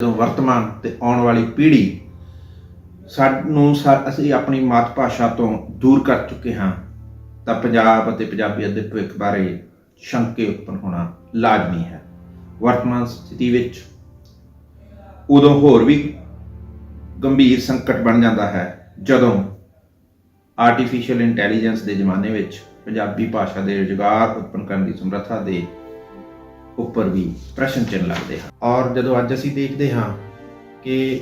ਜਦੋਂ ਵਰਤਮਾਨ ਤੇ ਆਉਣ ਵਾਲੀ ਪੀੜ੍ਹੀ ਸਾਨੂੰ ਅਸੀਂ ਆਪਣੀ ਮਾਤ ਭਾਸ਼ਾ ਤੋਂ ਦੂਰ ਕਰ ਚੁੱਕੇ ਹਾਂ, ਤਾਂ ਪੰਜਾਬ ਅਤੇ ਪੰਜਾਬੀਅਤ ਦੇ ਭਵਿੱਖ ਬਾਰੇ ਸ਼ੰਕੇ ਉਤਪੰਨ ਹੋਣਾ ਲਾਜ਼ਮੀ ਹੈ। ਵਰਤਮਾਨ ਸਥਿਤੀ ਵਿੱਚ ਉਦੋਂ ਹੋਰ ਵੀ ਗੰਭੀਰ ਸੰਕਟ ਬਣ ਜਾਂਦਾ ਹੈ, ਜਦੋਂ ਆਰਟੀਫੀਸ਼ੀਅਲ ਇੰਟੈਲੀਜੈਂਸ ਦੇ ਜ਼ਮਾਨੇ ਵਿੱਚ ਪੰਜਾਬੀ ਭਾਸ਼ਾ ਦੇ ਰੁਜ਼ਗਾਰ ਉਤਪੰਨ ਕਰਨ ਦੀ ਸਮਰੱਥਾ ਦੇ ਉੱਪਰ ਵੀ ਪ੍ਰਸ਼ਨ ਚਿੰਨ੍ਹ ਲੱਗਦੇ ਹਨ। ਔਰ ਜਦੋਂ ਅੱਜ ਅਸੀਂ ਦੇਖਦੇ ਹਾਂ ਕਿ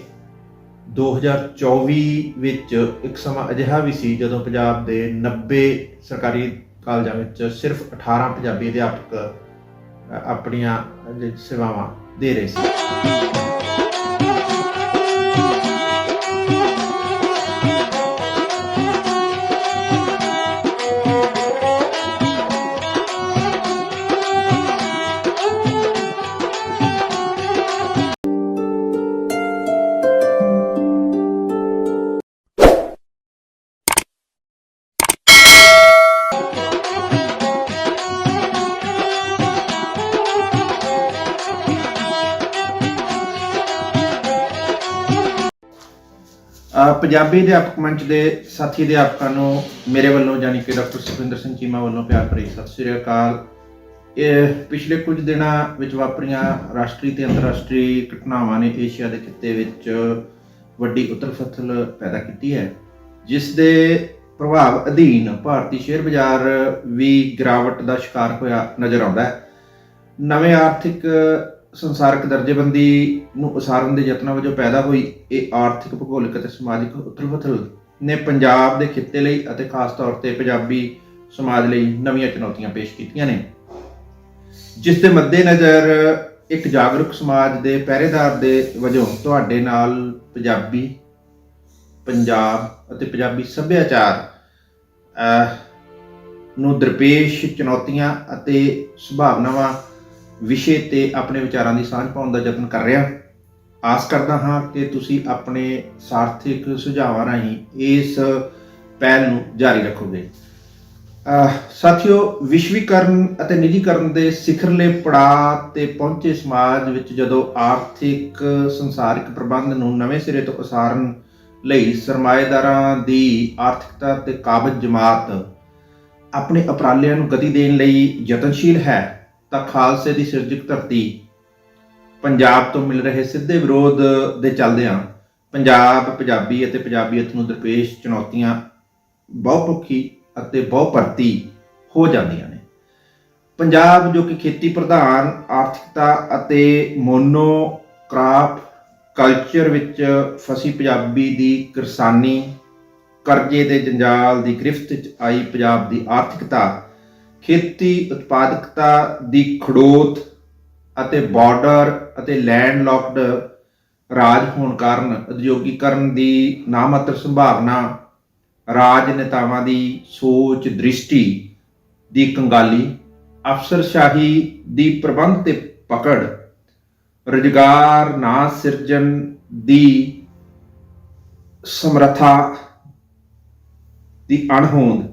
2024 ਵਿੱਚ ਇੱਕ ਸਮਾਂ ਅਜਿਹਾ ਵੀ ਸੀ ਜਦੋਂ ਪੰਜਾਬ ਦੇ 90 ਸਰਕਾਰੀ ਕਾਲਜਾਂ ਵਿੱਚ ਸਿਰਫ 18 ਪੰਜਾਬੀ ਅਧਿਆਪਕ ਆਪਣੀਆਂ ਸੇਵਾਵਾਂ ਦੇ ਰਹੇ ਸੀ। ਪੰਜਾਬੀ ਅਧਿਆਪਕ ਮੰਚ ਦੇ ਸਾਥੀ ਅਧਿਆਪਕਾਂ ਨੂੰ ਮੇਰੇ ਵੱਲੋਂ ਯਾਨੀ ਕਿ ਡਾਕਟਰ ਸੁਖਵਿੰਦਰ ਸਿੰਘ ਚੀਮਾ ਵੱਲੋਂ ਪਿਆਰ ਭਰੀ ਸਤਿ ਸ੍ਰੀ ਅਕਾਲ। ਇਹ ਪਿਛਲੇ ਕੁਝ ਦਿਨਾਂ ਵਿੱਚ ਵਾਪਰੀਆਂ ਰਾਸ਼ਟਰੀ ਤੇ ਅੰਤਰਰਾਸ਼ਟਰੀ ਘਟਨਾਵਾਂ ਨੇ ਏਸ਼ੀਆ ਦੇ ਖਿੱਤੇ ਵਿੱਚ ਵੱਡੀ ਉਤਲ ਫਥਲ ਪੈਦਾ ਕੀਤੀ ਹੈ, ਜਿਸ ਦੇ ਪ੍ਰਭਾਵ ਅਧੀਨ ਭਾਰਤੀ ਸ਼ੇਅਰ ਬਾਜ਼ਾਰ ਵੀ ਗਿਰਾਵਟ ਦਾ ਸ਼ਿਕਾਰ ਹੋਇਆ ਨਜ਼ਰ ਆਉਂਦਾ ਹੈ। ਨਵੇਂ ਆਰਥਿਕ ਸੰਸਾਰਕ ਦਰਜੇਬੰਦੀ ਨੂੰ ਉਸਾਰਨ ਦੇ ਯਤਨਾਂ ਵਜੋਂ ਪੈਦਾ ਹੋਈ, ਇਹ ਆਰਥਿਕ, ਭੂਗੋਲਿਕ ਅਤੇ ਸਮਾਜਿਕ ਉਥਲ-ਪੁਥਲ ਨੇ ਪੰਜਾਬ ਦੇ ਖਿੱਤੇ ਲਈ ਅਤੇ ਖਾਸ ਤੌਰ ਤੇ ਪੰਜਾਬੀ ਸਮਾਜ ਲਈ ਨਵੀਆਂ ਚੁਣੌਤੀਆਂ ਪੇਸ਼ ਕੀਤੀਆਂ ਨੇ। ਜਿਸ ਦੇ ਮੱਦੇਨਜ਼ਰ ਇੱਕ ਜਾਗਰੂਕ ਸਮਾਜ ਦੇ ਪਹਿਰੇਦਾਰ ਦੇ ਵਜੋਂ ਤੁਹਾਡੇ ਨਾਲ ਪੰਜਾਬੀ, ਪੰਜਾਬ ਅਤੇ ਪੰਜਾਬੀ ਸੱਭਿਆਚਾਰ ਨੂੰ ਦਰਪੇਸ਼ ਚੁਣੌਤੀਆਂ ਅਤੇ ਸੰਭਾਵਨਾਵਾਂ ਵਿਸ਼ੇ ਤੇ ਆਪਣੇ ਵਿਚਾਰਾਂ ਦੀ ਸਾਂਝ ਪਾਉਣ ਦਾ ਯਤਨ ਕਰ ਰਿਹਾ। ਆਸ ਕਰਦਾ ਹਾਂ ਕਿ ਤੁਸੀਂ ਆਪਣੇ ਸਾਰਥਿਕ ਸੁਝਾਵਾਂ ਰਾਹੀਂ ਇਸ ਪਹਿਲ ਨੂੰ ਜਾਰੀ ਰੱਖੋਗੇ। ਸਾਥੀਓ, ਵਿਸ਼ਵੀਕਰਨ ਅਤੇ ਨਿੱਜੀਕਰਨ ਦੇ ਸਿਖਰਲੇ ਪੜਾਅ ਤੇ ਪਹੁੰਚੇ ਸਮਾਜ ਵਿੱਚ ਜਦੋਂ ਆਰਥਿਕ, ਸੰਸਾਰਿਕ ਪ੍ਰਬੰਧ ਨੂੰ ਨਵੇਂ ਸਿਰੇ ਤੋਂ ਉਸਾਰਨ ਲਈ ਸਰਮਾਏਦਾਰਾਂ ਦੀ ਆਰਥਿਕਤਾ ਤੇ ਕਾਬਜ ਜਮਾਤ ਆਪਣੇ ਉਪਰਾਲਿਆਂ ਨੂੰ ਗਤੀ ਦੇਣ ਲਈ ਯਤਨਸ਼ੀਲ ਹੈ ਤਾਂ ਖਾਲਸੇ ਦੀ ਸਿਰਜਕ ਧਰਤੀ ਪੰਜਾਬ ਤੋਂ ਮਿਲ ਰਹੇ ਸਿੱਧੇ ਵਿਰੋਧ ਦੇ ਚੱਲਦਿਆਂ ਪੰਜਾਬ, ਪੰਜਾਬੀ ਅਤੇ ਪੰਜਾਬੀਅਤ ਨੂੰ ਦਰਪੇਸ਼ ਚੁਣੌਤੀਆਂ ਬਹੁਪੱਖੀ ਅਤੇ ਬਹੁਪਰਤੀ ਹੋ ਜਾਂਦੀਆਂ ਨੇ। ਪੰਜਾਬ ਜੋ ਕਿ ਖੇਤੀ ਪ੍ਰਧਾਨ, ਆਰਥਿਕਤਾ ਅਤੇ ਮੋਨੋ ਕ੍ਰਾਪ ਕਲਚਰ ਵਿੱਚ ਫਸੀ ਪੰਜਾਬੀ ਦੀ ਕਿਰਸਾਨੀ, ਕਰਜ਼ੇ ਦੇ ਜੰਜਾਲ ਦੀ ਗ੍ਰਿਫਤ ਵਿੱਚ ਆਈ ਪੰਜਾਬ ਦੀ ਆਰਥਿਕਤਾ ਖੇਤੀ ਉਤਪਾਦਕਤਾ ਦੀ ਖੜੋਤ ਅਤੇ ਬਾਰਡਰ ਅਤੇ ਲੈਂਡ ਲੌਕਡ ਰਾਜ ਹੋਣ ਕਾਰਨ ਉਦਯੋਗੀਕਰਨ ਦੀ ਨਾਮਾਤਰ ਸੰਭਾਵਨਾ ਰਾਜਨੇਤਾਵਾਂ ਦੀ ਸੋਚ ਦ੍ਰਿਸ਼ਟੀ ਦੀ ਕੰਗਾਲੀ, ਅਫਸਰਸ਼ਾਹੀ ਦੀ ਪ੍ਰਬੰਧ ਤੇ ਪਕੜ, ਰੁਜ਼ਗਾਰ ਨਾ ਸਿਰਜਣ ਦੀ ਸਮਰੱਥਾ ਦੀ ਅਣਹੋਂਦ।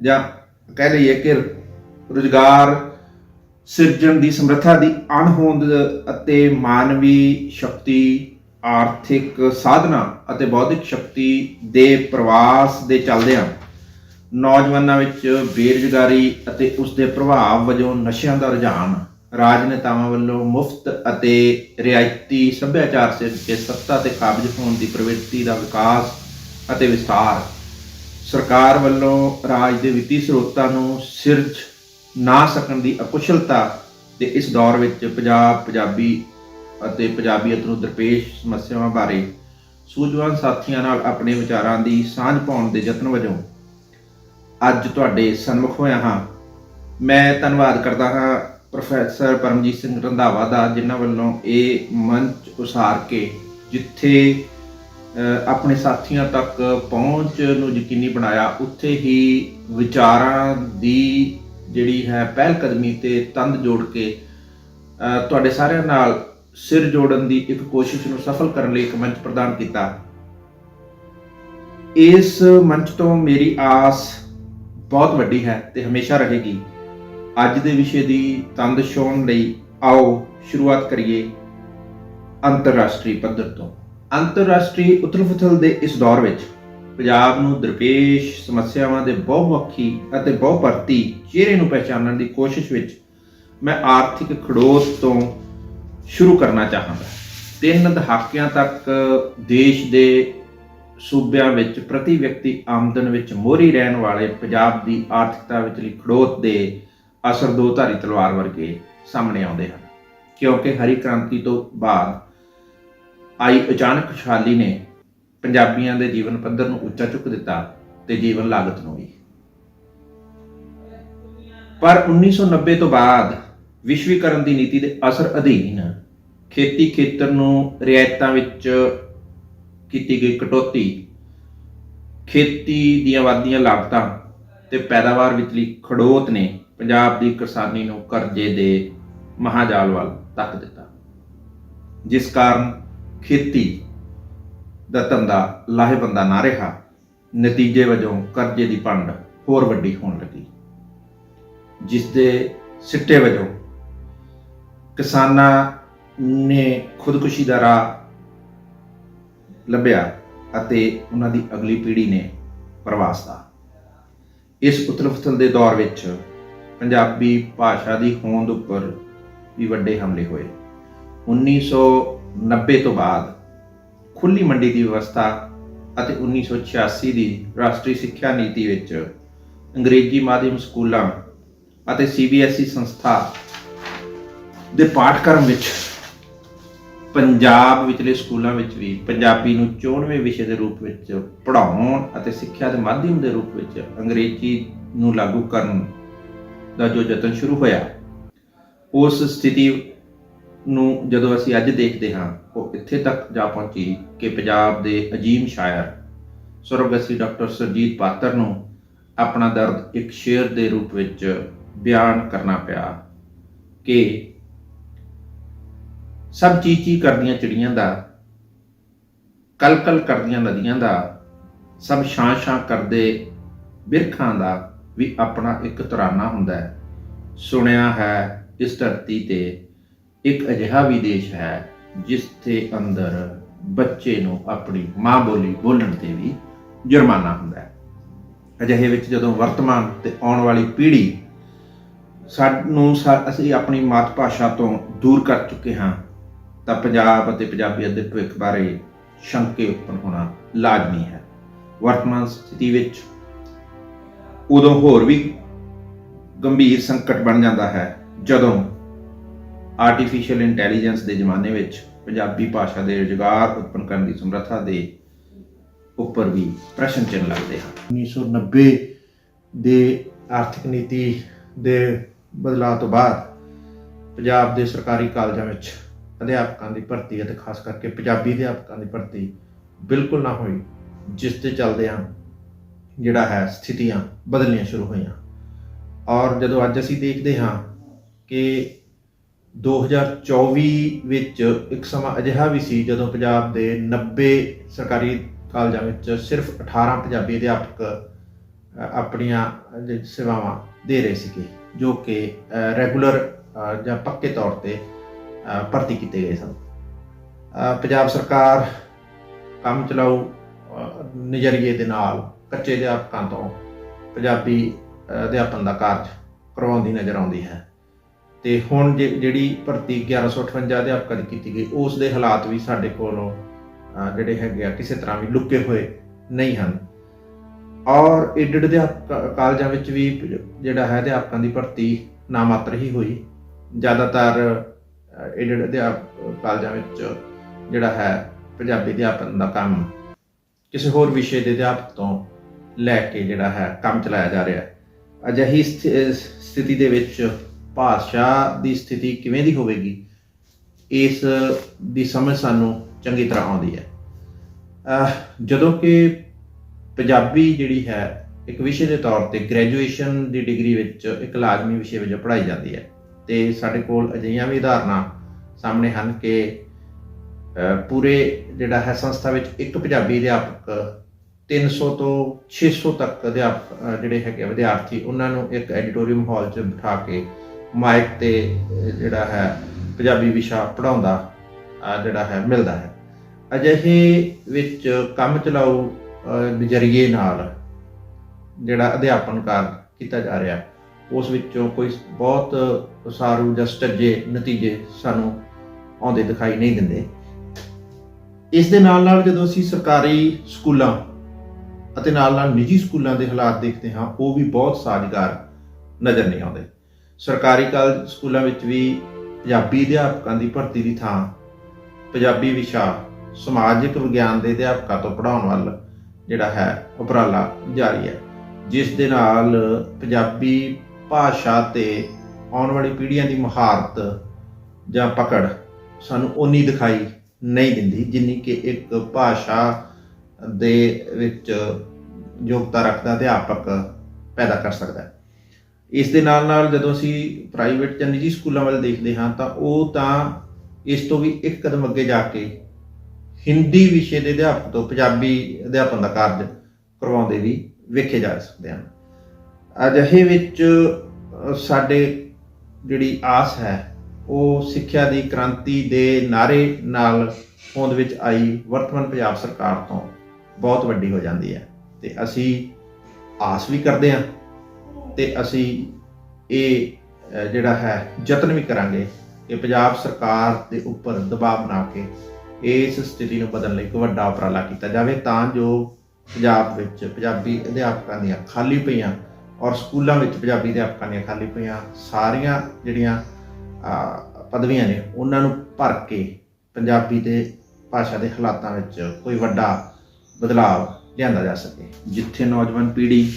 ਜਾਂ ਕਹਿ ਲਈਏ ਕਿ ਰੁਜ਼ਗਾਰ ਸਿਰਜਣ ਦੀ, ਸਮਰੱਥਾ ਦੀ ਅਣਹੋਂਦ ਅਤੇ ਮਾਨਵੀ ਸ਼ਕਤੀ, ਆਰਥਿਕ ਸਾਧਨਾ ਅਤੇ ਬੌਧਿਕ ਸ਼ਕਤੀ ਦੇ ਪ੍ਰਵਾਸ ਦੇ ਚੱਲਦਿਆਂ ਨੌਜਵਾਨਾਂ ਵਿੱਚ ਬੇਰੁਜ਼ਗਾਰੀ ਅਤੇ ਉਸ ਦੇ ਪ੍ਰਭਾਵ ਵਜੋਂ ਨਸ਼ਿਆਂ ਦਾ ਰੁਝਾਨ ਰਾਜਨੇਤਾਵਾਂ ਵੱਲੋਂ ਮੁਫਤ ਅਤੇ ਰਿਆਇਤੀ ਸੱਭਿਆਚਾਰ ਸਿਰ ਕੇ ਸੱਤਾ ਤੇ ਕਾਬਜ ਹੋਣ ਦੀ ਪ੍ਰਵਿਰਤੀ ਦਾ ਵਿਕਾਸ ਅਤੇ ਵਿਸਥਾਰ। ਸਰਕਾਰ ਵੱਲੋਂ ਰਾਜ ਦੇ ਵਿੱਤੀ ਸਰੋਤਾਂ ਨੂੰ ਸਿਰਜ ਨਾ ਸਕਣ ਦੀ ਅਕੁਸ਼ਲਤਾ ਦੇ ਇਸ ਦੌਰ ਵਿੱਚ ਪੰਜਾਬ, ਪੰਜਾਬੀ ਅਤੇ ਪੰਜਾਬੀਅਤ ਨੂੰ ਦਰਪੇਸ਼ ਸਮੱਸਿਆਵਾਂ ਬਾਰੇ ਸੂਝਵਾਨ ਸਾਥੀਆਂ ਨਾਲ ਆਪਣੇ ਵਿਚਾਰਾਂ ਦੀ ਸਾਂਝ ਪਾਉਣ ਦੇ ਯਤਨ ਵਜੋਂ ਅੱਜ ਤੁਹਾਡੇ ਸਨਮੁਖ ਹੋਇਆ ਹਾਂ। ਮੈਂ ਧੰਨਵਾਦ ਕਰਦਾ ਹਾਂ ਪ੍ਰੋਫੈਸਰ ਪਰਮਜੀਤ ਸਿੰਘ ਰੰਧਾਵਾ ਦਾ, ਜਿਨ੍ਹਾਂ ਵੱਲੋਂ ਇਹ ਮੰਚ ਉਸਾਰ ਕੇ ਜਿੱਥੇ ਆਪਣੇ ਸਾਥੀਆਂ ਤੱਕ ਪਹੁੰਚ ਨੂੰ ਯਕੀਨੀ ਬਣਾਇਆ, ਉੱਥੇ ਹੀ ਵਿਚਾਰਾਂ ਦੀ ਜਿਹੜੀ ਹੈ ਪਹਿਲ ਕਦਮੀ ਤੇ ਤੰਦ ਜੋੜ ਕੇ ਤੁਹਾਡੇ ਸਾਰਿਆਂ ਨਾਲ ਸਿਰ ਜੋੜਨ ਦੀ ਇੱਕ ਕੋਸ਼ਿਸ਼ ਨੂੰ ਸਫਲ ਕਰਨ ਲਈ ਇੱਕ ਮੰਚ ਪ੍ਰਦਾਨ ਕੀਤਾ। ਇਸ ਮੰਚ ਤੋਂ ਮੇਰੀ ਆਸ ਬਹੁਤ ਵੱਡੀ ਹੈ ਤੇ ਹਮੇਸ਼ਾ ਰਹੇਗੀ। ਅੱਜ ਦੇ ਵਿਸ਼ੇ ਦੀ ਤੰਦ ਛੋਣ ਲਈ ਆਓ, ਸ਼ੁਰੂਆਤ ਕਰੀਏ ਅੰਤਰਰਾਸ਼ਟਰੀ ਪੱਧਰ ਤੋਂ। ਅੰਤਰਰਾਸ਼ਟਰੀ ਉਥਲ-ਪੁਥਲ ਦੇ ਇਸ ਦੌਰ ਵਿੱਚ ਪੰਜਾਬ ਨੂੰ ਦਰਪੇਸ਼ ਸਮੱਸਿਆਵਾਂ ਦੇ ਬਹੁਪੱਖੀ ਅਤੇ ਬਹੁਪਰਤੀ ਚਿਹਰੇ ਨੂੰ ਪਛਾਣਨ ਦੀ ਕੋਸ਼ਿਸ਼ ਵਿੱਚ ਮੈਂ ਆਰਥਿਕ ਖੜੋਤ ਤੋਂ ਸ਼ੁਰੂ ਕਰਨਾ ਚਾਹਾਂਗਾ। ਤਿੰਨ ਦਹਾਕਿਆਂ ਤੱਕ ਦੇਸ਼ ਦੇ ਸੂਬਿਆਂ ਵਿੱਚ ਪ੍ਰਤੀ ਵਿਅਕਤੀ ਆਮਦਨ ਵਿੱਚ ਮੋਹਰੀ ਰਹਿਣ ਵਾਲੇ ਪੰਜਾਬ ਦੀ ਆਰਥਿਕਤਾ ਵਿਚਲੀ ਖੜੋਤ ਦੇ ਅਸਰ ਦੋ ਧਾਰੀ ਤਲਵਾਰ ਵਰਗੇ ਸਾਹਮਣੇ ਆਉਂਦੇ ਹਨ, ਕਿਉਂਕਿ ਹਰੀ ਕ੍ਰਾਂਤੀ ਤੋਂ ਬਾਅਦ ਆਈ ਅਚਾਨਕ ਖੁਸ਼ਹਾਲੀ ਨੇ ਪੰਜਾਬੀਆਂ ਦੇ ਜੀਵਨ ਪੱਧਰ ਨੂੰ ਉੱਚਾ ਚੁੱਕ ਦਿੱਤਾ ਤੇ ਜੀਵਨ ਲਾਗਤ ਨੂੰ ਵੀ। ਪਰ 1990 ਤੋਂ ਬਾਅਦ ਵਿਸ਼ਵੀਕਰਨ ਦੀ ਨੀਤੀ ਦੇ ਅਸਰ ਅਧੀਨ ਖੇਤੀ ਖੇਤਰ ਨੂੰ ਰਿਆਇਤਾਂ ਵਿੱਚ ਕੀਤੀ ਗਈ ਕਟੌਤੀ, ਖੇਤੀ ਦੀਆਂ ਵਾਧੀਆਂ ਲਾਗਤਾਂ ਤੇ ਪੈਦਾਵਾਰ ਵਿਚਲੀ ਖੜੋਤ ਨੇ ਪੰਜਾਬ ਦੀ ਕਿਸਾਨੀ ਨੂੰ ਕਰਜ਼ੇ ਦੇ ਮਹਾਜਾਲ ਵੱਲ ਤੱਕ ਦਿੱਤਾ। ਜਿਸ ਕਾਰਨ ਖੇਤੀ ਦਾ ਧੰਦਾ ਲਾਹੇਵੰਦਾ ਨਾ ਰਿਹਾ, ਨਤੀਜੇ ਵਜੋਂ ਕਰਜ਼ੇ ਦੀ ਪੰਡ ਹੋਰ ਵੱਡੀ ਹੋਣ ਲੱਗੀ। ਜਿਸ ਦੇ ਸਿੱਟੇ ਵਜੋਂ ਕਿਸਾਨਾਂ ਨੇ ਖੁਦਕੁਸ਼ੀ ਦਾ ਰਾਹ ਲੱਭਿਆ ਅਤੇ ਉਹਨਾਂ ਦੀ ਅਗਲੀ ਪੀੜ੍ਹੀ ਨੇ ਪ੍ਰਵਾਸ ਦਾ। ਇਸ ਉਥਲ-ਪੁਥਲ ਦੇ ਦੌਰ ਵਿੱਚ ਪੰਜਾਬੀ ਭਾਸ਼ਾ ਦੀ ਹੋਂਦ ਉੱਪਰ ਵੀ ਵੱਡੇ ਹਮਲੇ ਹੋਏ। 1990 ਤੋਂ ਬਾਅਦ ਖੁੱਲੀ ਮੰਡੀ ਦੀ ਵਿਵਸਥਾ ਅਤੇ 1986 ਦੀ ਰਾਸ਼ਟਰੀ ਸਿੱਖਿਆ ਨੀਤੀ ਵਿੱਚ ਅੰਗਰੇਜ਼ੀ ਮਾਧਿਅਮ ਸਕੂਲਾਂ ਅਤੇ ਸੀਬੀਐਸਈ ਸੰਸਥਾ ਦੇ ਪਾਠਕ੍ਰਮ ਵਿੱਚ ਪੰਜਾਬ ਵਿਚਲੇ ਸਕੂਲਾਂ ਵਿੱਚ ਵੀ ਪੰਜਾਬੀ ਨੂੰ 94ਵੇਂ ਵਿਸ਼ੇ ਦੇ ਰੂਪ ਵਿੱਚ ਪੜ੍ਹਾਉਣ ਅਤੇ ਸਿੱਖਿਆ ਦੇ ਮਾਧਿਅਮ ਦੇ ਰੂਪ ਵਿੱਚ ਅੰਗਰੇਜ਼ੀ ਨੂੰ ਲਾਗੂ ਕਰਨ ਦਾ ਜੋ ਯਤਨ ਸ਼ੁਰੂ ਹੋਇਆ, ਉਸ ਸਥਿਤੀ ਨੂੰ ਜਦੋਂ ਅਸੀਂ ਅੱਜ ਦੇਖਦੇ ਹਾਂ, ਉਹ ਇੱਥੇ ਤੱਕ ਜਾ ਪਹੁੰਚੀ ਕਿ ਪੰਜਾਬ ਦੇ ਅਜੀਮ ਸ਼ਾਇਰ ਸਰਵਗਸੀ ਡਾਕਟਰ ਸਰਜੀਤ ਪਾਤਰ ਨੂੰ ਆਪਣਾ ਦਰਦ ਇੱਕ ਸ਼ੇਰ ਦੇ ਰੂਪ ਵਿੱਚ ਬਿਆਨ ਕਰਨਾ ਪਿਆ ਕਿ ਸਭ ਚੀਚੀ ਕਰਦੀਆਂ ਚਿੜੀਆਂ ਦਾ, ਕਲਕਲ ਕਰਦੀਆਂ ਨਦੀਆਂ ਦਾ, ਸਭ ਛਾਂ ਛਾਂ ਕਰਦੇ ਬਿਰਖਾਂ ਦਾ ਵੀ ਆਪਣਾ ਇੱਕ ਤਰਾਨਾ ਹੁੰਦਾ ਹੈ। ਸੁਣਿਆ ਹੈ ਇਸ ਧਰਤੀ ਤੇ ਇੱਕ ਅਜਿਹਾ ਵੀ ਦੇਸ਼ ਹੈ ਜਿਸ ਦੇ ਅੰਦਰ ਬੱਚੇ ਨੂੰ ਆਪਣੀ ਮਾਂ ਬੋਲੀ ਬੋਲਣ ਤੇ ਵੀ ਜੁਰਮਾਨਾ ਹੁੰਦਾ ਹੈ। ਅਜਿਹੇ ਵਿੱਚ ਜਦੋਂ ਵਰਤਮਾਨ ਤੇ ਆਉਣ ਵਾਲੀ ਪੀੜ੍ਹੀ ਸਾਨੂੰ ਅਸੀਂ ਆਪਣੀ ਮਾਤ ਭਾਸ਼ਾ ਤੋਂ ਦੂਰ ਕਰ ਚੁੱਕੇ ਹਾਂ, ਤਾਂ ਪੰਜਾਬ ਅਤੇ ਪੰਜਾਬੀਅਤ ਦੇ ਭਵਿੱਖ ਬਾਰੇ ਸ਼ੰਕੇ ਉਤਪੰਨ ਹੋਣਾ ਲਾਜ਼ਮੀ ਹੈ। ਵਰਤਮਾਨ ਸਥਿਤੀ ਵਿੱਚ ਉਦੋਂ ਹੋਰ ਵੀ ਗੰਭੀਰ ਸੰਕਟ ਬਣ ਜਾਂਦਾ ਹੈ ਜਦੋਂ ਆਰਟੀਫੀਸ਼ੀਅਲ ਇੰਟੈਲੀਜੈਂਸ ਦੇ ਜ਼ਮਾਨੇ ਵਿੱਚ ਪੰਜਾਬੀ ਭਾਸ਼ਾ ਦੇ ਰੁਜ਼ਗਾਰ ਉਤਪੰਨ ਕਰਨ ਦੀ ਸਮਰੱਥਾ ਦੇ ਉੱਪਰ ਵੀ ਪ੍ਰਸ਼ਨ ਚਿੰਨ੍ਹ ਲੱਗਦੇ ਹਨ। 1990 ਦੇ ਆਰਥਿਕ ਨੀਤੀ ਦੇ ਬਦਲਾਅ ਤੋਂ ਬਾਅਦ ਪੰਜਾਬ ਦੇ ਸਰਕਾਰੀ ਕਾਲਜਾਂ ਵਿੱਚ ਅਧਿਆਪਕਾਂ ਦੀ ਭਰਤੀ ਅਤੇ ਖਾਸ ਕਰਕੇ ਪੰਜਾਬੀ ਅਧਿਆਪਕਾਂ ਦੀ ਭਰਤੀ ਬਿਲਕੁਲ ਨਾ ਹੋਈ, ਜਿਸ ਦੇ ਚੱਲਦੇ ਆ ਜਿਹੜਾ ਹੈ ਸਥਿਤੀਆਂ ਬਦਲਣੀਆਂ ਸ਼ੁਰੂ ਹੋਈਆਂ। ਔਰ ਜਦੋਂ ਅੱਜ ਅਸੀਂ ਦੇਖਦੇ ਹਾਂ ਕਿ 2024 ਵਿੱਚ ਇੱਕ ਸਮਾਂ ਅਜਿਹਾ ਵੀ ਸੀ ਜਦੋਂ ਪੰਜਾਬ ਦੇ 90 ਸਰਕਾਰੀ ਕਾਲਜਾਂ ਵਿੱਚ ਸਿਰਫ 18 ਪੰਜਾਬੀ ਅਧਿਆਪਕ ਆਪਣੀਆਂ ਸੇਵਾਵਾਂ ਦੇ ਰਹੇ ਸੀਗੇ, ਜੋ ਕਿ ਰੈਗੂਲਰ ਜਾਂ ਪੱਕੇ ਤੌਰ ਤੇ ਭਰਤੀ ਕੀਤੇ ਗਏ ਸਨ। ਪੰਜਾਬ ਸਰਕਾਰ ਕੰਮ ਚਲਾਊ ਨਜ਼ਰੀਏ ਦੇ ਨਾਲ ਕੱਚੇ ਅਧਿਆਪਕਾਂ ਤੋਂ ਪੰਜਾਬੀ ਅਧਿਆਪਨ ਦਾ ਕਾਰਜ ਕਰਵਾਉਂਦੀ ਨਜ਼ਰ ਆਉਂਦੀ ਹੈ। ਤੇ ਹੁਣ ਜੇ- ਜਿਹੜੀ ਭਰਤੀ 1158 ਅਧਿਆਪਕਾਂ ਦੀ ਕੀਤੀ ਗਈ, ਉਸ ਦੇ ਹਾਲਾਤ ਵੀ ਸਾਡੇ ਕੋਲੋਂ ਜਿਹੜੇ ਹੈਗੇ ਆ, ਕਿਸੇ ਤਰ੍ਹਾਂ ਵੀ ਲੁਕੇ ਹੋਏ ਨਹੀਂ ਹਨ। ਔਰ ਏਡਡ ਅਧਿਆਪਕ ਕਾਲਜਾਂ ਵਿੱਚ ਵੀ ਜਿਹੜਾ ਹੈ ਅਧਿਆਪਕਾਂ ਦੀ ਭਰਤੀ ਨਾ ਮਾਤਰ ਹੀ ਹੋਈ। ਜ਼ਿਆਦਾਤਰ ਏਡਡ ਅਧਿਆਪਕ ਕਾਲਜਾਂ ਵਿੱਚ ਜਿਹੜਾ ਹੈ ਪੰਜਾਬੀ ਅਧਿਆਪਨ ਦਾ ਕੰਮ ਕਿਸੇ ਹੋਰ ਵਿਸ਼ੇ ਦੇ ਅਧਿਆਪਕ ਤੋਂ ਲੈ ਕੇ ਜਿਹੜਾ ਹੈ ਕੰਮ ਚਲਾਇਆ ਜਾ ਰਿਹਾ। ਹੈ ਅਜਿਹੀ ਸਥਿ- ਸਥਿਤੀ ਦੇ ਵਿੱਚ ਭਾਸ਼ਾ ਦੀ ਸਥਿਤੀ ਕਿਵੇਂ ਦੀ ਹੋਵੇਗੀ, ਇਸ ਦੀ ਸਮਝ ਸਾਨੂੰ ਚੰਗੀ ਤਰ੍ਹਾਂ ਆਉਂਦੀ ਹੈ। ਜਦੋਂ ਕਿ ਪੰਜਾਬੀ ਜਿਹੜੀ ਹੈ, ਇੱਕ ਵਿਸ਼ੇ ਦੇ ਤੌਰ ਤੇ ਗ੍ਰੈਜੂਏਸ਼ਨ ਦੀ ਡਿਗਰੀ ਵਿੱਚ ਇੱਕ ਲਾਜ਼ਮੀ ਵਿਸ਼ੇ ਵਜੋਂ ਪੜ੍ਹਾਈ ਜਾਂਦੀ ਹੈ ਤੇ ਸਾਡੇ ਕੋਲ ਅਜਿਹੀਆਂ ਵੀ ਉਦਾਹਰਨਾਂ ਸਾਹਮਣੇ ਹਨ ਕਿ ਪੂਰੇ ਜਿਹੜਾ ਹੈ ਸੰਸਥਾ ਵਿੱਚ ਇੱਕ ਪੰਜਾਬੀ ਅਧਿਆਪਕ 300 ਤੋਂ 600 ਤੱਕ ਅਧਿਆਪਕ ਜਿਹੜੇ ਹੈਗੇ ਆ ਵਿਦਿਆਰਥੀ, ਉਹਨਾਂ ਨੂੰ ਇੱਕ ਐਡੀਟੋਰੀਅਮ ਹਾਲ 'ਚ ਬਿਠਾ ਕੇ ਮਾਈਕ ਤੇ ਜਿਹੜਾ ਹੈ, ਪੰਜਾਬੀ ਵਿਸ਼ਾ ਪੜਾਉਂਦਾ ਜਿਹੜਾ ਹੈ, ਮਿਲਦਾ ਹੈ। ਅਜਿਹੇ ਵਿੱਚ ਕੰਮ ਚਲਾਊ ਨਜ਼ਰੀਏ ਨਾਲ ਜਿਹੜਾ ਅਧਿਆਪਨ ਕਾਰਜ ਕੀਤਾ ਜਾ ਰਿਹਾ, ਉਸ ਵਿੱਚੋਂ ਕੋਈ ਬਹੁਤ ਸਾਰੂ ਜਾਂ ਸਟੱਜੇ ਨਤੀਜੇ ਸਾਨੂੰ ਆਉਂਦੇ ਦਿਖਾਈ ਨਹੀਂ ਦਿੰਦੇ। ਇਸ ਦੇ ਨਾਲ ਨਾਲ ਜਦੋਂ ਅਸੀਂ ਸਰਕਾਰੀ ਸਕੂਲਾਂ ਅਤੇ ਨਾਲ ਨਾਲ ਨਿੱਜੀ ਸਕੂਲਾਂ ਦੇ ਹਾਲਾਤ ਦੇਖਦੇ ਹਾਂ, ਉਹ ਵੀ ਬਹੁਤ ਸਾਜ਼ਗਾਰ ਨਜ਼ਰ ਨਹੀਂ ਆਉਂਦੇ। ਸਰਕਾਰੀ ਕਾਲਜ ਸਕੂਲਾਂ ਵਿੱਚ ਵੀ ਪੰਜਾਬੀ ਅਧਿਆਪਕਾਂ ਦੀ ਭਰਤੀ ਦੀ ਥਾਂ, ਪੰਜਾਬੀ ਵਿਸ਼ਾ, ਸਮਾਜਿਕ ਵਿਗਿਆਨ ਦੇ ਅਧਿਆਪਕਾਂ ਤੋਂ ਪੜ੍ਹਾਉਣ ਵੱਲ ਜਿਹੜਾ ਹੈ, ਉਪਰਾਲਾ ਜਾਰੀ ਹੈ। ਜਿਸ ਦੇ ਨਾਲ ਪੰਜਾਬੀ ਭਾਸ਼ਾ ਤੇ ਆਉਣ ਵਾਲੀ ਪੀੜ੍ਹੀਆਂ ਦੀ ਮਹਾਰਤ ਜਾਂ ਪਕੜ ਸਾਨੂੰ ਓਨੀ ਦਿਖਾਈ ਨਹੀਂ ਦਿੰਦੀ ਜਿੰਨੀ ਕਿ ਇੱਕ ਭਾਸ਼ਾ ਦੇ ਵਿੱਚ ਯੋਗਤਾ ਰੱਖਦਾ ਅਧਿਆਪਕ ਪੈਦਾ ਕਰ ਸਕਦਾ ਹੈ। ਇਸ ਦੇ ਨਾਲ ਨਾਲ ਜਦੋਂ ਅਸੀਂ ਪ੍ਰਾਈਵੇਟ ਜਾਂ ਨਿੱਜੀ ਸਕੂਲਾਂ ਵੱਲ ਦੇਖਦੇ ਹਾਂ ਤਾਂ ਉਹ ਤਾਂ ਇਸ ਤੋਂ ਵੀ ਇੱਕ ਕਦਮ ਅੱਗੇ ਜਾ ਕੇ ਹਿੰਦੀ ਵਿਸ਼ੇ ਦੇ ਅਧਿਆਪਕ ਤੋਂ ਪੰਜਾਬੀ ਅਧਿਆਪਨ ਦਾ ਕਾਰਜ ਕਰਵਾਉਂਦੇ ਵੀ ਵੇਖੇ ਜਾ ਸਕਦੇ ਹਨ। ਅਜਿਹੇ ਵਿੱਚ ਸਾਡੇ ਜਿਹੜੀ ਆਸ ਹੈ, ਉਹ ਸਿੱਖਿਆ ਦੀ ਕ੍ਰਾਂਤੀ ਦੇ ਨਾਰੇ ਨਾਲ ਹੋਂਦ ਵਿੱਚ ਆਈ ਵਰਤਮਾਨ ਪੰਜਾਬ ਸਰਕਾਰ ਤੋਂ ਬਹੁਤ ਵੱਡੀ ਹੋ ਜਾਂਦੀ ਹੈ ਤੇ ਅਸੀਂ ਆਸ ਵੀ ਕਰਦੇ ਹਾਂ। ਤੇ ਅਸੀਂ ਇਹ ਜਿਹੜਾ ਹੈ, ਯਤਨ ਵੀ ਕਰਾਂਗੇ ਕਿ ਪੰਜਾਬ ਸਰਕਾਰ ਦੇ ਉੱਪਰ ਦਬਾਅ ਬਣਾ ਕੇ ਇਸ ਸਥਿਤੀ ਨੂੰ ਬਦਲਣ ਲਈ ਇੱਕ ਵੱਡਾ ਉਪਰਾਲਾ ਕੀਤਾ ਜਾਵੇ ਤਾਂ ਜੋ ਪੰਜਾਬ ਵਿੱਚ ਪੰਜਾਬੀ ਅਧਿਆਪਕਾਂ ਦੀਆਂ ਖਾਲੀ ਪਈਆਂ ਔਰ ਸਕੂਲਾਂ ਵਿੱਚ ਪੰਜਾਬੀ ਅਧਿਆਪਕਾਂ ਦੀਆਂ ਖਾਲੀ ਪਈਆਂ ਸਾਰੀਆਂ ਜਿਹੜੀਆਂ ਪਦਵੀਆਂ ਨੇ, ਉਹਨਾਂ ਨੂੰ ਭਰ ਕੇ ਪੰਜਾਬੀ ਦੇ ਭਾਸ਼ਾ ਦੇ ਹਾਲਾਤਾਂ ਵਿੱਚ ਕੋਈ ਵੱਡਾ ਬਦਲਾਅ ਲਿਆਂਦਾ ਜਾ ਸਕੇ, ਜਿੱਥੇ ਨੌਜਵਾਨ ਪੀੜ੍ਹੀ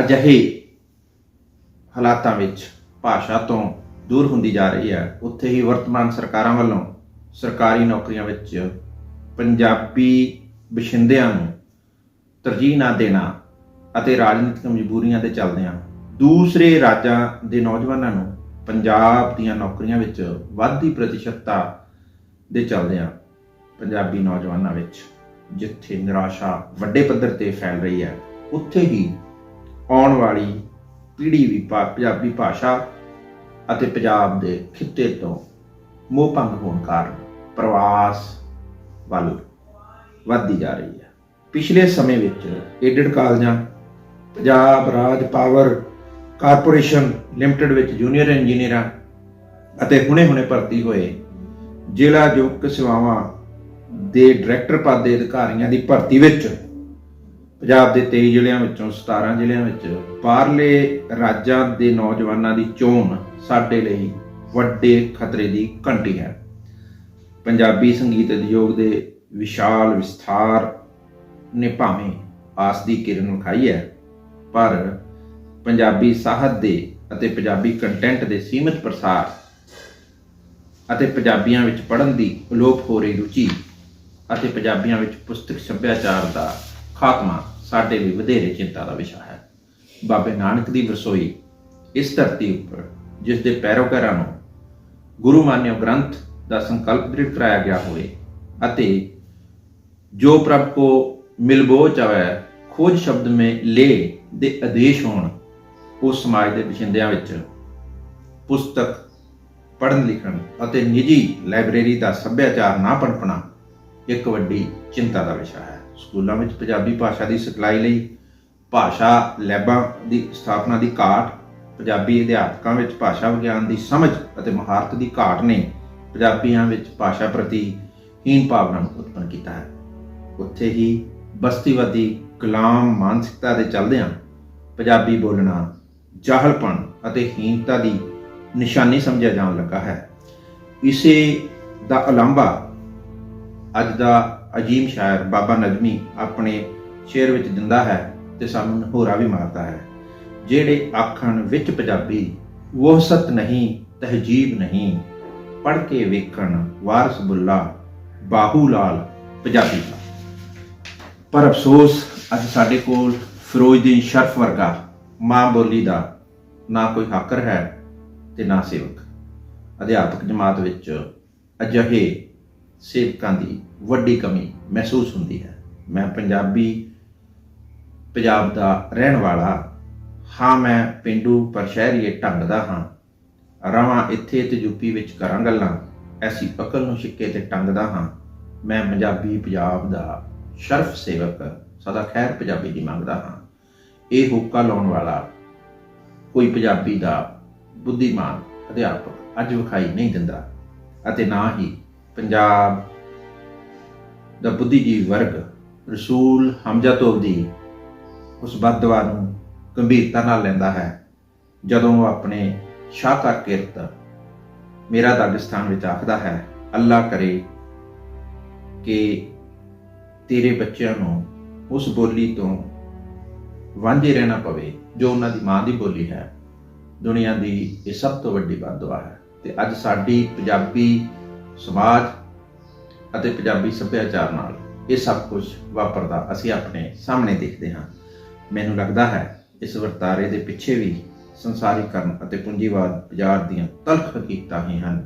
ਅਜਿਹੇ ਹਾਲਾਤਾਂ ਵਿੱਚ ਭਾਸ਼ਾ ਤੋਂ ਦੂਰ ਹੁੰਦੀ ਜਾ ਰਹੀ ਹੈ। ਉੱਥੇ ਹੀ ਵਰਤਮਾਨ ਸਰਕਾਰਾਂ ਵੱਲੋਂ ਸਰਕਾਰੀ ਨੌਕਰੀਆਂ ਵਿੱਚ ਪੰਜਾਬੀ ਵਸਿੰਦਿਆਂ ਨੂੰ ਤਰਜੀਹ ਨਾ ਦੇਣਾ ਅਤੇ ਰਾਜਨੀਤਿਕ ਮਜਬੂਰੀਆਂ ਦੇ ਚੱਲਦਿਆਂ ਦੂਸਰੇ ਰਾਜਾਂ ਦੇ ਨੌਜਵਾਨਾਂ ਨੂੰ ਪੰਜਾਬ ਦੀਆਂ ਨੌਕਰੀਆਂ ਵਿੱਚ ਵੱਧਦੀ ਪ੍ਰਤੀਸ਼ਤਤਾ ਦੇ ਚੱਲਦਿਆਂ ਪੰਜਾਬੀ ਨੌਜਵਾਨਾਂ ਵਿੱਚ ਜਿੱਥੇ ਨਿਰਾਸ਼ਾ ਵੱਡੇ ਪੱਧਰ ਤੇ ਫੈਲ ਰਹੀ ਹੈ, ਉੱਥੇ ਹੀ ਆਉਣ ਵਾਲੀ ਪੀੜ੍ਹੀ ਵੀ ਭਾ- ਪੰਜਾਬੀ ਭਾਸ਼ਾ ਅਤੇ ਪੰਜਾਬ ਦੇ ਖਿੱਤੇ ਤੋਂ ਮੋਹ ਭੰਗ ਹੋਣ ਕਾਰਨ ਪ੍ਰਵਾਸ ਵੱਲ ਵੱਧਦੀ ਜਾ ਰਹੀ ਹੈ। ਪਿਛਲੇ ਸਮੇਂ ਵਿੱਚ ਏਡਡ ਕਾਲਜਾਂ, ਪੰਜਾਬ ਰਾਜ ਪਾਵਰ ਕਾਰਪੋਰੇਸ਼ਨ ਲਿਮਟਿਡ ਵਿੱਚ ਜੂਨੀਅਰ ਇੰਜੀਨੀਅਰਾਂ ਅਤੇ ਹੁਣੇ-ਹੁਣੇ ਭਰਤੀ ਹੋਏ ਜ਼ਿਲ੍ਹਾ ਯੋਗ ਸੇਵਾਵਾਂ ਦੇ ਡਾਇਰੈਕਟਰ ਪਦ ਦੇ ਅਧਿਕਾਰੀਆਂ ਦੀ ਭਰਤੀ ਵਿੱਚ ਪੰਜਾਬ ਦੇ 23 ਜ਼ਿਲ੍ਹਿਆਂ ਵਿੱਚੋਂ 17 ਜ਼ਿਲ੍ਹਿਆਂ ਵਿੱਚ ਬਾਹਰਲੇ ਰਾਜਾਂ ਦੇ ਨੌਜਵਾਨਾਂ ਦੀ ਚੋਣ ਸਾਡੇ ਲਈ ਵੱਡੇ ਖਤਰੇ ਦੀ ਘੰਟੀ ਹੈ। ਪੰਜਾਬੀ ਸੰਗੀਤ ਉਦਯੋਗ ਦੇ ਵਿਸ਼ਾਲ ਵਿਸਥਾਰ ਨੇ ਭਾਵੇਂ ਆਸ ਦੀ ਕਿਰਨ ਵਿਖਾਈ ਹੈ, ਪਰ ਪੰਜਾਬੀ ਸਾਹਿਤ ਦੇ ਅਤੇ ਪੰਜਾਬੀ ਕੰਟੈਂਟ ਦੇ ਸੀਮਿਤ ਪ੍ਰਸਾਰ ਅਤੇ ਪੰਜਾਬੀਆਂ ਵਿੱਚ ਪੜ੍ਹਨ ਦੀ ਅਲੋਪ ਹੋ ਰਹੀ ਰੁਚੀ ਅਤੇ ਪੰਜਾਬੀਆਂ ਵਿੱਚ ਪੁਸਤਕ ਸੱਭਿਆਚਾਰ ਦਾ ਖਾਤਮਾ ਸਾਡੇ ਲਈ ਵਧੇਰੇ ਚਿੰਤਾ ਦਾ ਵਿਸ਼ਾ ਹੈ। ਬਾਬੇ ਨਾਨਕ ਦੀ ਵਰਸੋਈ ਇਸ ਧਰਤੀ ਉੱਪਰ, ਜਿਸ ਦੇ ਪੈਰੋਕਾਰਾਂ ਨੂੰ ਗੁਰੂ ਮਾਨਿਓ ਗ੍ਰੰਥ ਦਾ ਸੰਕਲਪ ਦ੍ਰਿੜ ਕਰਾਇਆ ਗਿਆ ਹੋਵੇ ਅਤੇ ਜੋ ਪ੍ਰਭ ਕੋ ਮਿਲਬੋ ਚਾਵੇ ਖੋਜ ਸ਼ਬਦ ਮੇ ਲੈ ਦੇ ਆਦੇਸ਼ ਹੋਣ ਉਸ ਸਮਾਜ ਦੇ ਵਸਿੰਦਿਆਂ ਵਿੱਚ ਪੁਸਤਕ ਪੜ੍ਹਨ, ਲਿਖਣ ਅਤੇ ਨਿੱਜੀ ਲਾਇਬ੍ਰੇਰੀ ਦਾ ਸੱਭਿਆਚਾਰ ਨਾ ਪਣਪਣਾ ਇੱਕ ਵੱਡੀ ਚਿੰਤਾ ਦਾ ਵਿਸ਼ਾ ਹੈ। ਸਕੂਲਾਂ ਵਿੱਚ ਪੰਜਾਬੀ ਭਾਸ਼ਾ ਦੀ ਸਿਖਲਾਈ ਲਈ ਭਾਸ਼ਾ ਲੈਬਾਂ ਦੀ ਸਥਾਪਨਾ ਦੀ ਘਾਟ, ਪੰਜਾਬੀ ਅਧਿਆਪਕਾਂ ਵਿੱਚ ਭਾਸ਼ਾ ਵਿਗਿਆਨ ਦੀ ਸਮਝ ਅਤੇ ਮਹਾਰਤ ਦੀ ਘਾਟ ਨੇ ਪੰਜਾਬੀਆਂ ਵਿੱਚ ਭਾਸ਼ਾ ਪ੍ਰਤੀ ਹੀਨ ਭਾਵਨਾ ਨੂੰ ਉਤਪੰਨ ਕੀਤਾ ਹੈ। ਉੱਥੇ ਹੀ ਬਸਤੀਵਾਦੀ ਗੁਲਾਮ ਮਾਨਸਿਕਤਾ ਦੇ ਚੱਲਦਿਆਂ ਪੰਜਾਬੀ ਬੋਲਣਾ ਜਾਹਲਪਣ ਅਤੇ ਹੀਨਤਾ ਦੀ ਨਿਸ਼ਾਨੀ ਸਮਝਿਆ ਜਾਣ ਲੱਗਾ ਹੈ। ਇਸੇ ਦਾ ਉਲਾਂਭਾ ਅੱਜ ਦਾ ਅਜੀਮ ਸ਼ਾਇਰ ਬਾਬਾ ਨਜਮੀ ਆਪਣੇ ਸ਼ੇਰ ਵਿੱਚ ਦਿੰਦਾ ਹੈ ਤੇ ਸਾਨੂੰ ਨਹੋਰਾ ਵੀ ਮਾਰਦਾ ਹੈ। ਜਿਹੜੇ ਆਖਣ ਵਿੱਚ ਪੰਜਾਬੀ ਵਹਸਤ ਨਹੀਂ, ਤਹਜੀਬ ਨਹੀਂ। ਪੜ ਕੇ ਵੇਖਣ ਵਾਰਸ ਬੁੱਲਾ, ਬਾਹੂ ਲਾਲ ਪੰਜਾਬੀ ਦਾ। ਪਰ ਅਫਸੋਸ, ਅੱਜ ਸਾਡੇ ਕੋਲ ਫਿਰੋਜ਼ਦੀਨ ਸ਼ਰਫ ਵਰਗਾ ਮਾਂ ਬੋਲੀ ਦਾ ਨਾ ਕੋਈ ਹਾਕਰ ਹੈ ਤੇ ਨਾ ਸੇਵਕ। ਅਧਿਆਪਕ ਜਮਾਤ ਵਿੱਚ ਅਜਿਹੇ ਸੇਵਕਾਂ ਦੀ ਵੱਡੀ ਕਮੀ ਮਹਿਸੂਸ ਹੁੰਦੀ ਹੈ। ਮੈਂ ਪੰਜਾਬੀ ਪੰਜਾਬ ਦਾ ਰਹਿਣ ਵਾਲਾ ਹਾਂ। ਮੈਂ ਪਿੰਡੂ ਪਰ ਸ਼ਹਿਰੀਏ ਢੰਗ ਦਾ ਹਾਂ। ਰਵਾਂ ਇੱਥੇ ਤੇ ਯੂਪੀ ਵਿੱਚ ਕਰਾਂ ਗੱਲਾਂ। ਐਸੀ ਅਕਲ ਨੂੰ ਛਿੱਕੇ ਤੇ ਟੰਗਦਾ ਹਾਂ। ਮੈਂ ਪੰਜਾਬੀ ਪੰਜਾਬ ਦਾ ਸ਼ਰਫ ਸੇਵਕ, ਸਦਾ ਖੈਰ ਪੰਜਾਬੀ ਦੀ ਮੰਗਦਾ ਹਾਂ। ਇਹ ਹੁੱਕਾ ਲਾਉਣ ਵਾਲਾ ਕੋਈ ਪੰਜਾਬੀ ਦਾ ਬੁੱਧੀਮਾਨ ਅਧਿਆਪਕ ਅੱਜ ਵਿਖਾਈ ਨਹੀਂ ਦਿੰਦਾ ਅਤੇ ਨਾ ਹੀ ਪੰਜਾਬ ਦਾ ਬੁੱਧੀਜੀਵ ਵਰਗ ਰਸੂਲ ਹਮਜ਼ਾ ਤੋਬ ਦੀ ਉਸ ਬਦਦੁਆ ਨੂੰ ਗੰਭੀਰਤਾ ਨਾਲ ਲੈਂਦਾ ਹੈ। ਜਦੋਂ ਉਹ ਆਪਣੇ ਸ਼ਾਹਕਾਰ ਕਿਰਤ ਮੇਰਾ ਦਾਗਿਸਤਾਨ ਵਿੱਚ ਆਖਦਾ ਹੈ ਅੱਲਾ ਕਰੇ ਕਿ ਤੇਰੇ ਬੱਚਿਆਂ ਨੂੰ ਉਸ ਬੋਲੀ ਤੋਂ ਵਾਂਝੇ ਰਹਿਣਾ ਪਵੇ, ਜੋ ਉਹਨਾਂ ਦੀ ਮਾਂ ਦੀ ਬੋਲੀ ਹੈ। ਦੁਨੀਆ ਦੀ ਇਹ ਸਭ ਤੋਂ ਵੱਡੀ ਬਦਦੁਆ ਹੈ ਤੇ ਅੱਜ ਸਾਡੀ ਪੰਜਾਬੀ ਸਮਾਜ ਅਤੇ ਪੰਜਾਬੀ ਸੱਭਿਆਚਾਰ ਨਾਲ ਇਹ ਸਭ ਕੁਝ ਵਾਪਰਦਾ ਅਸੀਂ ਆਪਣੇ ਸਾਹਮਣੇ ਦੇਖਦੇ ਹਾਂ। ਮੈਨੂੰ ਲੱਗਦਾ ਹੈ ਇਸ ਵਰਤਾਰੇ ਦੇ ਪਿੱਛੇ ਵੀ ਸੰਸਾਰੀਕਰਨ ਅਤੇ ਪੂੰਜੀਵਾਦ ਬਾਜ਼ਾਰ ਦੀਆਂ ਤਲਖ ਹਕੀਕਤਾਂ ਹੀ ਹਨ।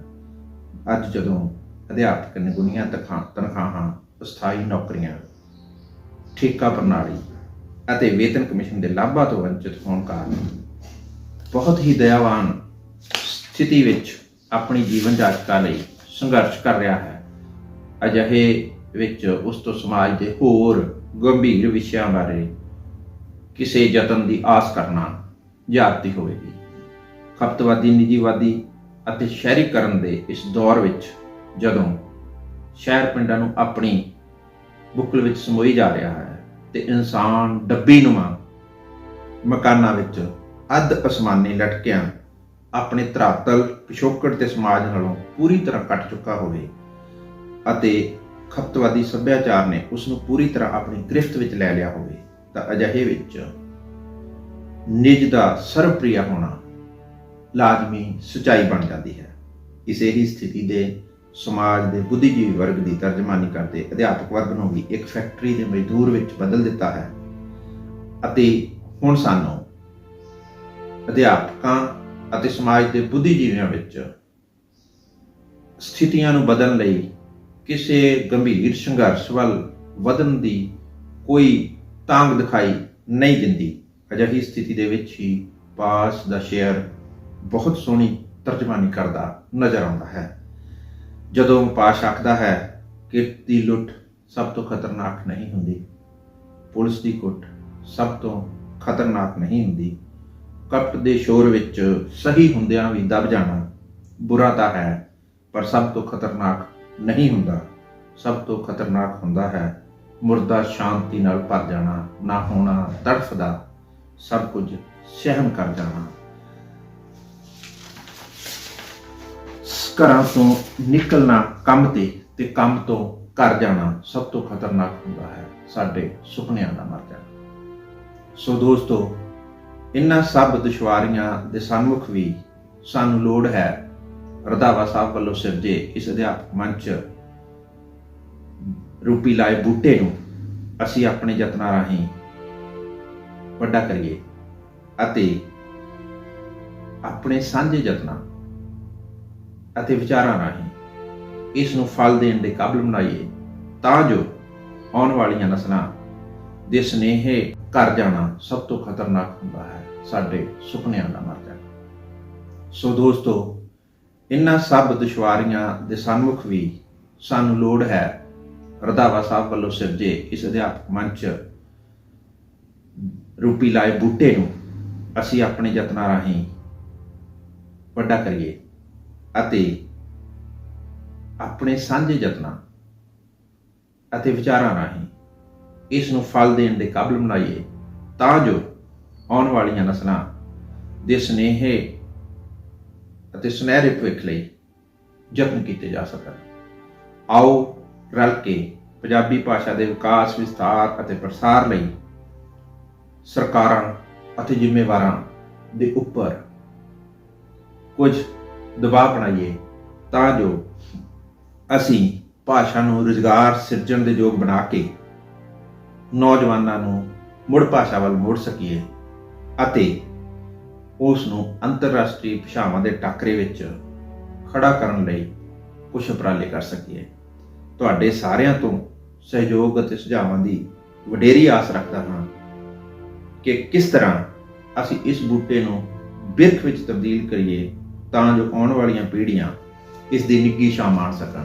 ਅੱਜ ਜਦੋਂ ਅਧਿਆਪਕ ਨਿਗੁਣੀਆਂ ਤਨਖਾਹ ਤਨਖਾਹਾਂ, ਅਸਥਾਈ ਨੌਕਰੀਆਂ, ਠੇਕਾ ਪ੍ਰਣਾਲੀ ਅਤੇ ਵੇਤਨ ਕਮਿਸ਼ਨ ਦੇ ਲਾਭਾਂ ਤੋਂ ਵੰਚਿਤ ਹੋਣ ਕਾਰਨ ਬਹੁਤ ਹੀ ਦਇਆਵਾਨ ਸਥਿਤੀ ਵਿੱਚ ਆਪਣੀ ਜੀਵਨ ਜਾਚਕਾ ਲਈ ਸੰਘਰਸ਼ ਕਰ ਰਿਹਾ ਹੈ। ਅਜਿਹੇ ਵਿੱਚ ਉਸ ਤੋਂ ਸਮਾਜ ਦੇ ਹੋਰ ਗੰਭੀਰ ਵਿਸ਼ਿਆਂ ਬਾਰੇ ਕਿਸੇ ਯਤਨ ਦੀ ਆਸ ਕਰਨਾ ਜਾਤੀ ਹੋਵੇਗੀ। ਖਪਤਵਾਦੀ, ਨਿਜੀਵਾਦੀ ਅਤੇ ਸ਼ਹਿਰੀਕਰਨ ਦੇ ਇਸ ਦੌਰ ਵਿੱਚ ਜਦੋਂ ਸ਼ਹਿਰ ਪਿੰਡਾਂ ਨੂੰ ਆਪਣੀ ਬੁੱਕਲ ਵਿੱਚ ਸਮੋਈ ਜਾ ਰਿਹਾ ਹੈ ਤੇ ਇਨਸਾਨ ਡੱਬੀ ਨੂੰ ਮਕਾਨਾਂ ਵਿੱਚ ਅੱਧ ਅਸਮਾਨੀ ਲਟਕਿਆਂ ਆਪਣੇ ਧਰਾਤਲ, ਪਿਛੋਕੜ ਤੇ ਸਮਾਜ ਨਾਲੋਂ ਪੂਰੀ ਤਰ੍ਹਾਂ ਕੱਟ ਚੁੱਕਾ ਹੋਵੇ ਅਤੇ ਖਪਤਵਾਦੀ ਸੱਭਿਆਚਾਰ ਨੇ ਉਸ ਨੂੰ ਪੂਰੀ ਤਰ੍ਹਾਂ ਆਪਣੀ ਗ੍ਰਿਫਤ ਵਿੱਚ ਲੈ ਲਿਆ ਹੋਵੇ, ਤਾਂ ਅਜਿਹੇ ਵਿੱਚ ਨਿਜ ਦਾ ਸਰਵਪ੍ਰਿਯ ਹੋਣਾ ਲਾਜ਼ਮੀ ਸਚਾਈ ਬਣ ਜਾਂਦੀ ਹੈ। ਇਸੇ ਹੀ ਸਥਿਤੀ ਦੇ ਸਮਾਜ ਦੇ ਬੁੱਧੀਜੀਵੀ ਵਰਗ ਦੀ ਤਰਜਮਾਨੀ ਕਰਦੇ ਅਧਿਆਪਕ ਵਰਗ ਨੂੰ ਵੀ ਇੱਕ ਫੈਕਟਰੀ ਦੇ ਮਜ਼ਦੂਰ ਵਿੱਚ ਬਦਲ ਦਿੱਤਾ ਹੈ। ਅਤੇ ਹੁਣ ਸਾਨੂੰ ਅਧਿਆਪਕਾਂ ਅਤੇ ਸਮਾਜ ਦੇ ਬੁੱਧੀਜੀਵੀਆਂ ਵਿੱਚ ਸਥਿਤੀਆਂ ਨੂੰ ਬਦਲਣ ਲਈ ਕਿਸੇ ਗੰਭੀਰ ਸੰਘਰਸ਼ ਵੱਲ ਵਧਣ ਦੀ ਕੋਈ ਤਾਂਗ ਦਿਖਾਈ ਨਹੀਂ ਦਿੰਦੀ। ਅਜਿਹੀ ਸਥਿਤੀ ਦੇ ਵਿੱਚ ਹੀ ਪਾਸ ਦਾ ਸ਼ੇਅਰ ਬਹੁਤ ਸੋਹਣੀ ਤਰਜਮਾਨੀ ਕਰਦਾ ਨਜ਼ਰ ਆਉਂਦਾ ਹੈ। ਜਦੋਂ ਪਾਸ਼ ਆਖਦਾ ਹੈ ਕਿਰਤ ਦੀ ਲੁੱਟ ਸਭ ਤੋਂ ਖਤਰਨਾਕ ਨਹੀਂ ਹੁੰਦੀ, ਪੁਲਿਸ ਦੀ ਕੁੱਟ ਸਭ ਤੋਂ ਖਤਰਨਾਕ ਨਹੀਂ ਹੁੰਦੀ ਕਪਟ ਦੇ ਸ਼ੋਰ ਵਿੱਚ ਸਹੀ ਹੁੰਦਿਆਂ ਵੀ ਦਬ ਜਾਣਾ ਬੁਰਾ ਤਾਂ ਹੈ, ਪਰ ਸਭ ਤੋਂ ਖਤਰਨਾਕ ਨਹੀਂ ਹੁੰਦਾ। ਸਭ ਤੋਂ ਖਤਰਨਾਕ ਹੁੰਦਾ ਹੈ ਮੁਰਦਾ ਸ਼ਾਂਤੀ ਨਾਲ ਭਰ ਜਾਣਾ, ਨਾ ਹੋਣਾ ਤੜਫਦਾ, ਸਭ ਕੁਝ ਸਹਿਮ ਕਰ ਜਾਣਾ। ਘਰਾਂ ਤੋਂ ਨਿਕਲਣਾ ਕੰਮ ਤੇ ਤੇ ਕੰਮ ਤੋਂ ਘਰ ਜਾਣਾ ਸਭ ਤੋਂ ਖਤਰਨਾਕ ਹੁੰਦਾ ਹੈ, ਸਾਡੇ ਸੁਪਨਿਆਂ ਦਾ ਮਰ ਜਾਣਾ। ਸੋ ਦੋਸਤੋ ਇਨ੍ਹਾਂ ਸਭ ਦੁਸ਼ਵਾਰੀਆਂ ਦੇ ਸਨਮੁਖ ਵੀ ਸਾਨੂੰ ਲੋੜ ਹੈ। ਰਧਾਵਾ ਸਾਹਿਬ ਵੱਲੋਂ ਸਿਰਜੇ ਇਸ ਅਧਿਆਪਕ ਮੰਚ ਰੂਪੀ ਲਾਏ ਬੂਟੇ ਨੂੰ ਅਸੀਂ ਆਪਣੇ ਯਤਨਾਂ ਰਾਹੀਂ ਵੱਡਾ ਕਰੀਏ ਅਤੇ ਆਪਣੇ ਸਾਂਝੇ ਯਤਨਾਂ ਅਤੇ ਵਿਚਾਰਾਂ ਰਾਹੀਂ ਇਸ ਨੂੰ ਫਲ ਦੇਣ ਦੇ ਕਾਬਲ ਬਣਾਈਏ ਤਾਂ ਜੋ ਆਉਣ ਵਾਲੀਆਂ ਨਸਲਾਂ ਦੇ ਸਨੇਹੇ ਘਰ ਜਾਣਾ ਸਭ ਤੋਂ ਖਤਰਨਾਕ ਹੁੰਦਾ ਹੈ। ਸਾਡੇ ਸੁਪਨਿਆਂ ਦਾ ਮਰ ਜਾਣਾ ਸੋ ਦੋਸਤੋ, ਇਨ੍ਹਾਂ ਸਭ ਦੁਸ਼ਵਾਰੀਆਂ ਦੇ ਸਨਮੁਖ ਵੀ ਸਾਨੂੰ ਲੋੜ ਹੈ, ਰਧਾਵਾ ਸਾਹਿਬ ਵੱਲੋਂ ਸਿਰਜੇ ਇਸ ਅਧਿਆਪਕ ਮੰਚ ਰੂਪੀ ਲਾਏ ਬੂਟੇ ਨੂੰ ਅਸੀਂ ਆਪਣੇ ਯਤਨਾਂ ਰਾਹੀਂ ਵੱਡਾ ਕਰੀਏ ਅਤੇ ਆਪਣੇ ਸਾਂਝੇ ਯਤਨਾਂ ਅਤੇ ਵਿਚਾਰਾਂ ਰਾਹੀਂ ਇਸ ਨੂੰ ਫਲ ਦੇਣ ਦੇ ਕਾਬਲ ਬਣਾਈਏ ਤਾਂ ਜੋ ਆਉਣ ਵਾਲੀਆਂ ਨਸਲਾਂ ਦੇ ਸਨੇਹੇ ਅਤੇ ਸੁਨਹਿਰੇ ਭਵਿੱਖ ਲਈ ਯਤਨ ਕੀਤੇ ਜਾ ਸਕਣ। ਆਓ ਰਲ ਕੇ ਪੰਜਾਬੀ ਭਾਸ਼ਾ ਦੇ ਵਿਕਾਸ, ਵਿਸਥਾਰ ਅਤੇ ਪ੍ਰਸਾਰ ਲਈ ਸਰਕਾਰਾਂ ਅਤੇ ਜ਼ਿੰਮੇਵਾਰਾਂ ਦੇ ਉੱਪਰ ਕੁਝ ਦਬਾਅ ਬਣਾਈਏ ਤਾਂ ਜੋ ਅਸੀਂ ਭਾਸ਼ਾ ਨੂੰ ਰੁਜ਼ਗਾਰ ਸਿਰਜਣ ਦੇ ਯੋਗ ਬਣਾ ਕੇ ਨੌਜਵਾਨਾਂ ਨੂੰ ਮੁੜ ਭਾਸ਼ਾ ਵੱਲ ਮੋੜ ਸਕੀਏ। ਅਤੇ ਉਸ ਨੂੰ ਅੰਤਰਰਾਸ਼ਟਰੀ ਭਾਸ਼ਾਵਾਂ ਦੇ ਟਾਕਰੇ ਵਿੱਚ ਖੜਾ ਕਰਨ ਲਈ ਕੁਝ ਉਪਰਾਲੇ ਕਰ ਸਕੀਏ। ਤੁਹਾਡੇ ਸਾਰਿਆਂ ਤੋਂ ਸਹਿਯੋਗ ਅਤੇ ਸੁਝਾਵਾਂ ਦੀ ਵਡੇਰੀ ਆਸ ਰੱਖਦਾ ਹਾਂ ਕਿ ਕਿਸ ਤਰ੍ਹਾਂ ਅਸੀਂ ਇਸ ਬੂਟੇ ਨੂੰ ਬਿਰਖ ਵਿੱਚ ਤਬਦੀਲ ਕਰੀਏ ਤਾਂ ਜੋ ਆਉਣ ਵਾਲੀਆਂ ਪੀੜ੍ਹੀਆਂ ਇਸ ਦੀ ਨਿੱਗੀ ਛਾਂ ਮਾਣ ਸਕਣ।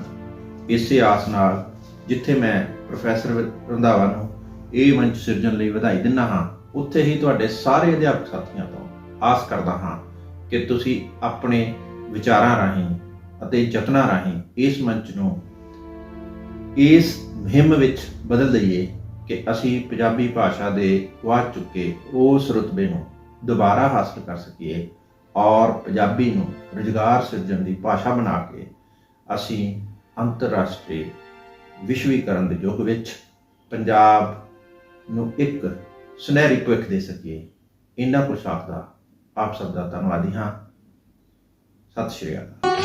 ਇਸੇ ਆਸ ਨਾਲ ਜਿੱਥੇ ਮੈਂ ਪ੍ਰੋਫੈਸਰ ਰੰਧਾਵਾ ਨੂੰ ਇਹ ਮੰਚ ਸਿਰਜਣ ਲਈ ਵਧਾਈ ਦਿੰਦਾ ਹਾਂ ਉੱਥੇ ਹੀ ਤੁਹਾਡੇ ਸਾਰੇ ਅਧਿਆਪਕ ਸਾਥੀਆਂ ਤੋਂ ਆਸ ਕਰਦਾ ਹਾਂ ਕਿ ਤੁਸੀਂ ਆਪਣੇ ਵਿਚਾਰਾਂ ਰਾਹੀਂ ਅਤੇ ਯਤਨਾਂ ਰਾਹੀਂ ਇਸ ਮੰਚ ਨੂੰ ਇਸ ਮੁਹਿੰਮ ਵਿੱਚ ਬਦਲ ਦਈਏ ਕਿ ਅਸੀਂ ਪੰਜਾਬੀ ਭਾਸ਼ਾ ਦੇ ਗਵਾ ਚੁੱਕੇ ਉਸ ਰੁਤਬੇ ਨੂੰ ਦੁਬਾਰਾ ਹਾਸਲ ਕਰ ਸਕੀਏ ਔਰ ਪੰਜਾਬੀ ਨੂੰ ਰੁਜ਼ਗਾਰ ਸਿਰਜਣ ਦੀ ਭਾਸ਼ਾ ਬਣਾ ਕੇ ਅਸੀਂ ਅੰਤਰਰਾਸ਼ਟਰੀ ਵਿਸ਼ਵੀਕਰਨ ਦੇ ਯੁੱਗ ਵਿੱਚ ਪੰਜਾਬ ਨੂੰ ਇੱਕ ਸੁਨਹਿਰੀ ਭਵਿੱਖ ਦੇ ਸਕੀਏ ਇਹਨਾਂ ਪੁਰਸ਼ਾਰਥ ਦਾ ਆਪ ਸਭ ਦਾ ਧੰਨਵਾਦੀ ਹਾਂ। ਸਤਿ ਸ਼੍ਰੀ ਅਕਾਲ।